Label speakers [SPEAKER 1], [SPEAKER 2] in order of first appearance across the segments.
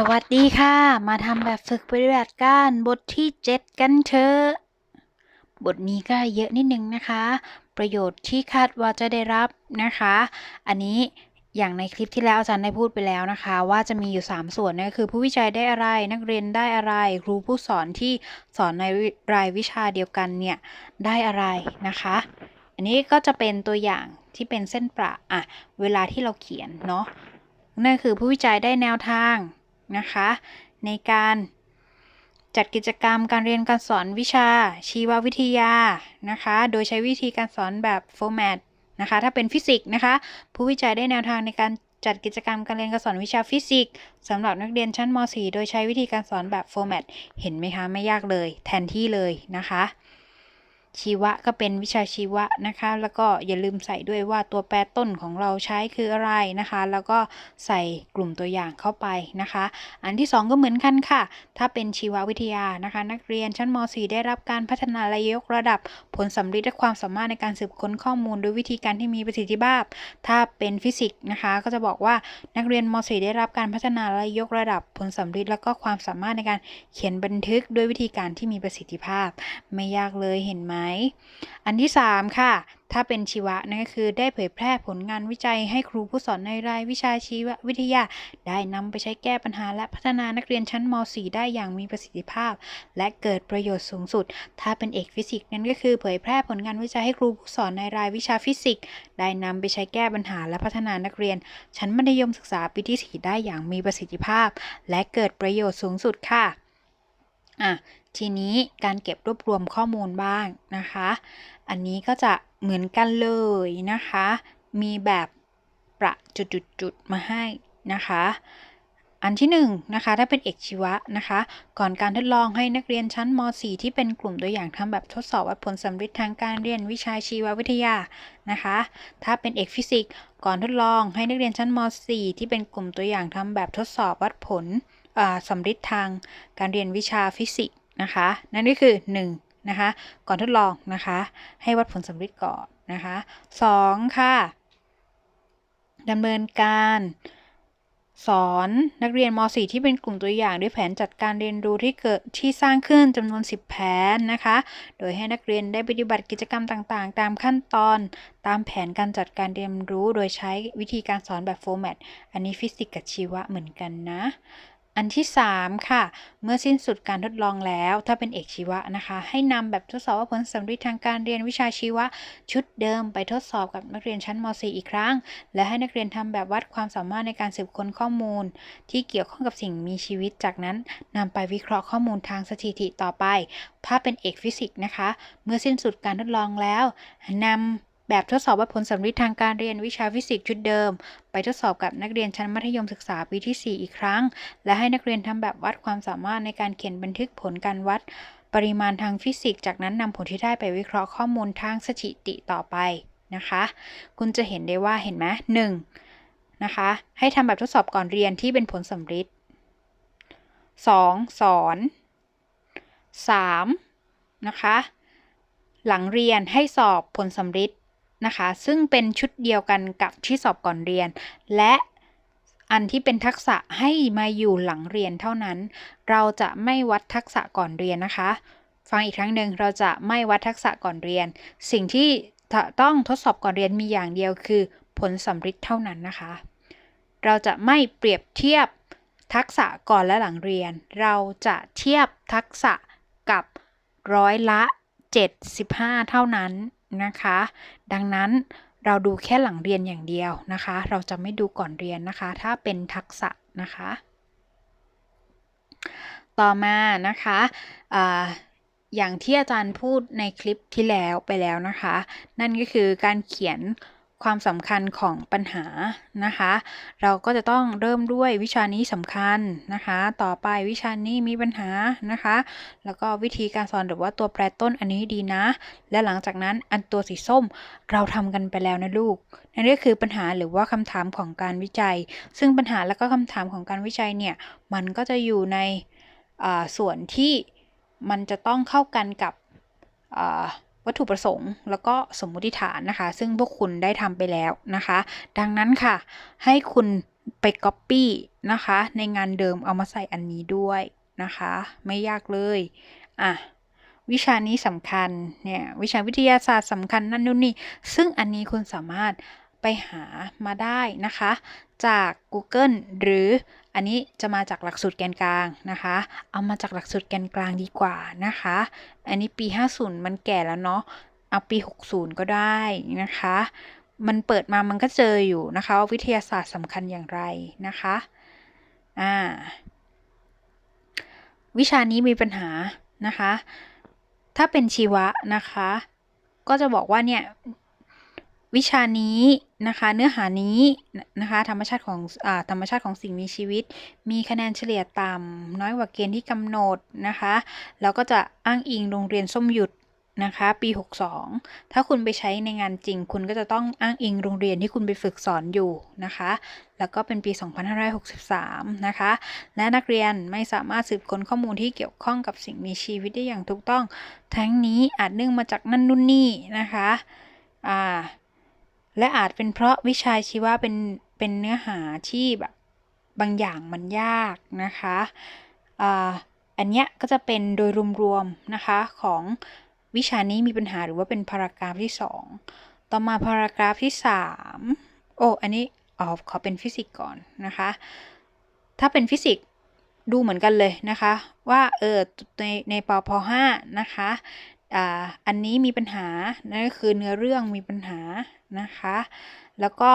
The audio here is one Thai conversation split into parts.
[SPEAKER 1] สวัสดีค่ะ มาทำแบบฝึกปฏิบัติการบทที่ 7 กันเถอะ บทนี้ก็เยอะนิดนึงนะคะ ประโยชน์ที่คาดว่าจะได้รับนะคะ อันนี้อย่างในคลิปที่แล้วอาจารย์ได้พูดไปแล้วนะคะ ว่าจะมีอยู่ 3 ส่วนนั่นก็คือผู้วิจัยได้อะไรนักเรียนได้อะไร ครูผู้สอนที่สอนในรายวิชาเดียวกันเนี่ยได้อะไรนะคะ อันนี้ก็จะเป็นตัวอย่างที่เป็นเส้นประอะเวลาที่เราเขียนเนาะนั่นคือผู้วิจัยได้แนวทาง นะคะ ในการจัดกิจกรรมการเรียนการสอนวิชาชีววิทยานะคะ โดยใช้วิธีการสอนแบบโฟร์แมตนะคะ ถ้าเป็นฟิสิกส์นะคะ ผู้วิจัยได้แนวทางในการจัดกิจกรรมการเรียนการสอนวิชาฟิสิกส์สำหรับนักเรียนชั้นม .4 โดยใช้วิธีการสอนแบบโฟร์แมตเห็นไหมคะ ไม่ยากเลย แทนที่เลยนะคะ ชีวะก็เป็นวิชาชีวะนะคะ แล้วก็อย่าลืมใส่ด้วยว่าตัวแปรต้นของเราใช้คืออะไรนะคะ แล้วก็ใส่กลุ่มตัวอย่างเข้าไปนะคะ อันที่ 2 ก็เหมือนกันค่ะ ถ้าเป็นชีววิทยานะคะ นักเรียนชั้นม .4 ได้รับการพัฒนาและยกระดับผลสำลิดและความสามารถในการสืบค้นข้อมูล โดยวิธีการที่มีประสิทธิภาพ ถ้าเป็นฟิสิกส์นะคะ ก็จะบอกว่านักเรียนม .4 ได้รับการพัฒนาและยกระดับผลสำลิดและก็ความสามารถในการเขียนบันทึกด้วยวิธีการที่มีประสิทธิภาพ ไม่ยากเลยเห็นไหมอันที่ 3 ค่ะ ถ้าเป็นชีวะนั่นก็คือได้เผยแพร่ผลงานวิจัยให้ครูผู้สอนในรายวิชาชีววิทยา ได้นำไปใช้แก้ปัญหาและพัฒนานักเรียนชั้นม .4 ได้อย่างมีประสิทธิภาพ และเกิดประโยชน์สูงสุด ถ้าเป็นเอกฟิสิกส์นั่นก็คือเผยแพร่ผลงานวิจัยให้ครูผู้สอนในรายวิชาฟิสิกส์ได้นำไปใช้แก้ปัญหาและพัฒนานักเรียน ชั้นมัธยมศึกษาปีที่ 4 ได้อย่างมีประสิทธิภาพ และเกิดประโยชน์สูงสุดค่ะ อะทีนี้การเก็บรวบรวมข้อมูลบ้างนะคะ อันนี้ก็จะเหมือนกันเลยนะคะ มีแบบประจุดๆๆมาให้นะคะ อันที่1นนะคะ ถ้าเป็นเอกชีวะนะคะ ก่อนการทดลองให้นักเรียนชั้นม .4 ที่เป็นกลุ่มตัวอย่างทำแบบทดสอบวัดผลสำลิดทางการเรียนวิชาชีววิทยานะคะ ถ้าเป็นเอกฟิสิกส์ก่อนทดลองให้นักเรียนชั้นม .4 ที่เป็นกลุ่มตัวอย่างทำแบบทดสอบวัดผล สำลิดทางการเรียนวิชาฟิสิกส์นะคะ นั่นก็คือ 1 นะคะ ก่อนทดลองนะคะ ให้วัดผลสำลิดก่อนนะคะ 2 ค่ะดำเนินการสอนนักเรียนม .4 ที่เป็นกลุ่มตัวอย่างด้วยแผนจัดการเรียนรู้ที่เกิดที่สร้างขึ้นจำนวน 10 แผนนะคะ โดยให้นักเรียนได้ปฏิบัติกิจกรรมต่างๆ ตามขั้นตอนตามแผนการจัดการเรียนรู้ โดยใช้วิธีการสอนแบบโฟร์แมตอันนี้ฟิสิกส์กับชีวะเหมือนกันนะ อันที่ 3 ค่ะ เมื่อสิ้นสุดการทดลองแล้ว ถ้าเป็นเอกชีวะนะคะ ให้นำแบบทดสอบว่าผลสำลิดทางการเรียนวิชาชีวะ ชุดเดิมไปทดสอบกับนักเรียนชั้นม .4 อีกครั้ง และให้นักเรียนทำแบบวัดความสามารถในการสืบค้นข้อมูล ที่เกี่ยวข้องกับสิ่งมีชีวิต จากนั้นนำไปวิเคราะห์ข้อมูลทางสถิติต่อไป ถ้าเป็นเอกฟิสิกส์นะคะ เมื่อสิ้นสุดการทดลองแล้วนำ แบบทดสอบวัดผลสำลิดทางการเรียนวิชาฟิสิกส์ชุดเดิม ไปทดสอบกับนักเรียนชั้นมัธยมศึกษาปีที่ 4 อีกครั้ง และให้นักเรียนทำแบบวัดความสามารถในการเขียนบันทึกผลการวัด ปริมาณทางฟิสิกส์จากนั้นนำผลที่ได้ไปวิเคราะห์ข้อมูลทางสถิติต่อไปนะคะ คุณจะเห็นได้ว่าเห็นไหมหนึ่งนะคะ ให้ทำแบบทดสอบก่อนเรียนที่เป็นผลสำลิด 2. สอน 3. นะคะ หลังเรียนให้สอบผลสำลิด นะคะ ซึ่งเป็นชุดเดียวกันกับที่สอบก่อนเรียน และอันที่เป็นทักษะให้มาอยู่หลังเรียนเท่านั้น เราจะไม่วัดทักษะก่อนเรียนนะคะ ฟังอีกครั้งหนึ่งเราจะไม่วัดทักษะก่อนเรียน สิ่งที่ต้องทดสอบก่อนเรียนมีอย่างเดียวคือ ผลสำลิดเท่านั้นนะคะ เราจะไม่เปรียบเทียบทักษะก่อนและหลังเรียน เราจะเทียบทักษะกับร้อยละ 75 เท่านั้น นะคะ ดังนั้นเราดูแค่หลังเรียนอย่างเดียวนะคะ เราจะไม่ดูก่อนเรียนนะคะ ถ้าเป็นทักษะนะคะ ต่อมานะคะออย่างที่อาจารย์พูดในคลิปที่แล้วไปแล้วนะคะ นั่นก็คือการเขียน ความสำคัญของปัญหานะคะ เราก็จะต้องเริ่มด้วยวิชานี้สำคัญนะคะ ต่อไปวิชานี้มีปัญหานะคะ แล้วก็วิธีการสอนหรือว่าตัวแปรต้นอันนี้ดีนะ และหลังจากนั้นอันตัวสีส้มเราทำกันไปแล้วนะลูกนั่นก็คือปัญหาหรือว่าคำถามของการวิจัย ซึ่งปัญหาและก็คำถามของการวิจัยเนี่ยมันก็จะอยู่ในส่วนที่มันจะต้องเข้ากันกับ วัตถุประสงค์ แล้วก็สมมุติฐานนะคะ ซึ่งพวกคุณได้ทำไปแล้วนะคะ ดังนั้นค่ะ ให้คุณไป Copy นะคะ ในงานเดิมเอามาใส่อันนี้ด้วยนะคะ ไม่ยากเลยอะวิชานี้สำคัญเนี่ยวิชาวิทยาศาสตร์สำคัญนั่นนู่นนี่ ซึ่งอันนี้คุณสามารถไปหามาได้นะคะ จาก Google หรือ อันนี้จะมาจากหลักสูตรแกนกลางนะคะ เอามาจากหลักสูตรแกนกลางดีกว่านะคะ อันนี้ปี 50 มันแก่แล้วเนาะ เอาปี 60 ก็ได้นะคะ มันเปิดมามันก็เจออยู่นะคะว่าวิทยาศาสตร์สำคัญอย่างไรนะคะ อ่า วิชานี้มีปัญหานะคะ ถ้าเป็นชีวะนะคะ ก็จะบอกว่าเนี่ย วิชานี้นะคะเนื้อหานี้นะคะธรรมชาติของอธรรมชาติของสิ่งมีชีวิต มีคะแนนเฉลี่ยต่ำน้อยกว่าเกณฑ์ที่กำหนดนะคะแล้วก็จะอ้างอิงโรงเรียนส้มหยุดนะคะปี 62 ถ้าคุณไปใช้ในงานจริง คุณก็จะต้องอ้างอิงโรงเรียนที่คุณไปฝึกสอนอยู่นะคะ แล้วก็เป็นปี 2563 นะคะ และนักเรียนไม่สามารถสืบค้นข้อมูลที่เกี่ยวข้องกับสิ่งมีชีวิตได้อย่างถูกต้อง ทั้งนี้อาจเนื่องมาจากนั่นนู่นนี่นะคะ อ่า และอาจเป็นเพราะวิชาชีวะเป็นเป็นเนื้อหาที่แบบบางอย่างมันยากนะคะอ่าอันเนี้ยก็จะเป็นโดยรวมๆนะคะของวิชานี้มีปัญหาหรือว่าเป็นพารากราฟที่ 2 ต่อมาพารากราฟที่ 3 โอ้อันนี้อ๋อขอเป็นฟิสิกส์ก่อนนะคะ ถ้าเป็นฟิสิกส์ดูเหมือนกันเลยนะคะ ว่าเออในในปพ5นะคะ อ่าอันนี้มีปัญหา นั่นก็คือเนื้อเรื่องมีปัญหานะคะ แล้วก็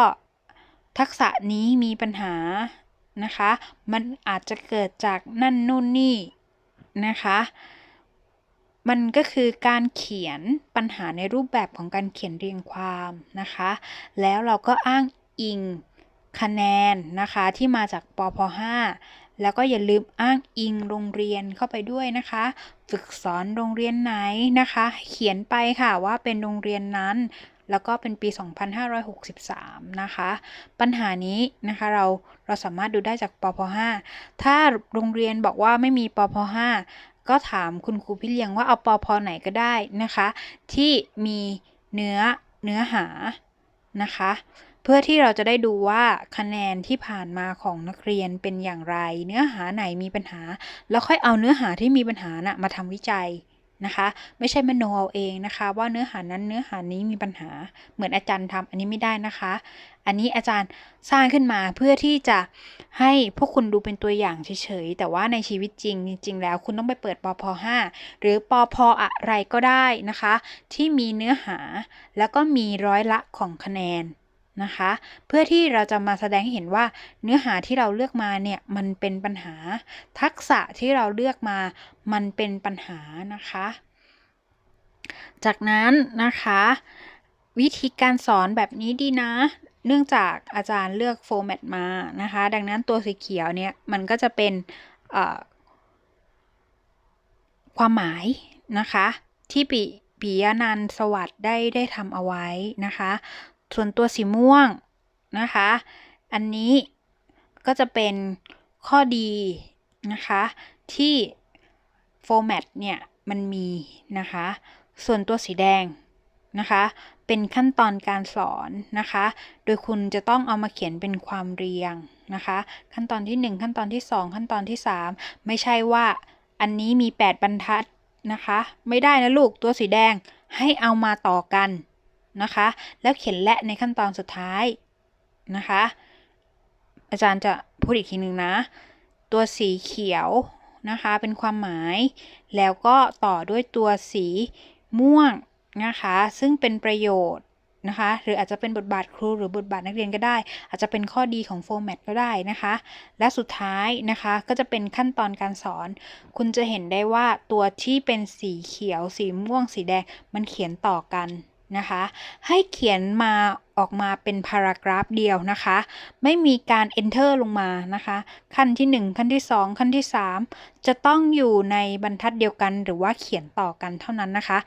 [SPEAKER 1] ทักษะนี้มีปัญหานะคะ มันอาจจะเกิดจากนั่นนู่นนี่นะคะ มันก็คือการเขียนปัญหาในรูปแบบของการเขียนเรียงความนะคะ แล้วเราก็อ้างอิงคะแนนนะคะที่มาจากปพ5 แล้วก็อย่าลืมอ้างอิงโรงเรียนเข้าไปด้วยนะคะ ฝึกสอนโรงเรียนไหนนะคะ เขียนไปค่ะว่าเป็นโรงเรียนนั้น แล้วก็เป็นปี 2563 นะคะ ปัญหานี้นะคะเราเราสามารถดูได้จากปพ5ถ้าโรงเรียนบอกว่าไม่มีปพ5ก็ถามคุณครูพี่เลี้ยงว่าเอาปพไหนก็ได้นะคะ ที่มีเนื้อเนื้อหานะคะ เพื่อที่เราจะได้ดูว่าคะแนนที่ผ่านมาของนักเรียนเป็นอย่างไร เนื้อหาไหนมีปัญหา แล้วค่อยเอาเนื้อหาที่มีปัญหานะ่ะมาทำวิจัยนะคะ ไม่ใช่มโนเอาเองนะคะ ว่าเนื้อหานั้นเนื้อหานี้มีปัญหา เหมือนอาจารย์ทำอันนี้ไม่ได้นะคะ อันนี้อาจารย์สร้างขึ้นมาเพื่อที่จะให้พวกคุณดูเป็นตัวอย่างเฉยๆแต่ว่าในชีวิตจริงจริง ๆ แล้วคุณต้องไปเปิดปพ5หรือปพอะไรก็ได้นะคะ ที่มีเนื้อหาแล้วก็มีร้อยละของคะแนน นะคะ เพื่อที่เราจะมาแสดงให้เห็นว่าเนื้อหาที่เราเลือกมาเนี่ยมันเป็นปัญหา ทักษะที่เราเลือกมามันเป็นปัญหานะคะ จากนั้นนะคะ วิธีการสอนแบบนี้ดีนะเนื่องจากอาจารย์เลือกโฟร์แมตมานะคะ ดังนั้นตัวสีเขียวเนี่ยมันก็จะเป็นความหมายนะคะ ที่ปีปียนันสวัสด์ได้ได้ทำเอาไว้นะคะ ส่วนตัวสีม่วงนะคะ อันนี้ก็จะเป็นข้อดีนะคะ ที่โฟร์แมตเนี่ย มันมีนะคะ ส่วนตัวสีแดงนะคะ เป็นขั้นตอนการสอนนะคะ โดยคุณจะต้องเอามาเขียนเป็นความเรียงนะคะ ขั้นตอนที่ 1 ขั้นตอนที่ 2 ขั้นตอนที่ 3 ไม่ใช่ว่าอันนี้มี 8 บรรทัดนะคะ ไม่ได้นะลูกตัวสีแดงให้เอามาต่อกัน นะคะ แล้วเขียนและในขั้นตอนสุดท้ายนะคะ อาจารย์จะพูดอีกทีหนึ่งนะ ตัวสีเขียวนะคะ เป็นความหมาย แล้วก็ต่อด้วยตัวสีม่วงนะคะ ซึ่งเป็นประโยชน์นะคะ หรืออาจจะเป็นบทบาทครูหรือบทบาทนักเรียนก็ได้ อาจจะเป็นข้อดีของโฟร์แมตก็ได้นะคะ และสุดท้ายนะคะก็จะเป็นขั้นตอนการสอน คุณจะเห็นได้ว่าตัวที่เป็นสีเขียว สีม่วง สีแดง มันเขียนต่อกัน นะคะ ให้เขียนมาออกมาเป็นพารากราฟเดียวนะคะ ไม่มีการ enter ลงมานะคะ ขั้นที่ 1 ขั้นที่ 2 ขั้นที่ 3 จะต้องอยู่ในบรรทัดเดียวกันหรือว่าเขียนต่อกันเท่านั้นนะคะ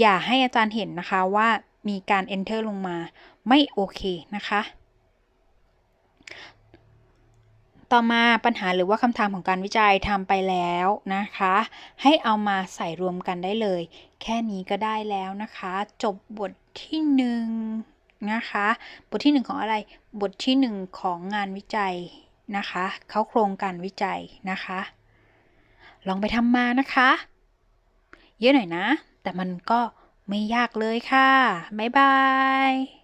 [SPEAKER 1] อย่าให้อาจารย์เห็นนะคะว่ามีการ enter ลงมาไม่โอเคนะคะ ต่อมาปัญหาหรือว่าคำถามของการวิจัยทำไปแล้วนะคะ ให้เอามาใส่รวมกันได้เลย แค่นี้ก็ได้แล้วนะคะ จบบทที่หนึ่งนะคะ บทที่หนึ่งของอะไร บทที่หนึ่งของงานวิจัยนะคะเขาโครงการวิจัยนะคะ ลองไปทำมานะคะ เยอะหน่อยนะ แต่มันก็ไม่ยากเลยค่ะ บ๊ายบาย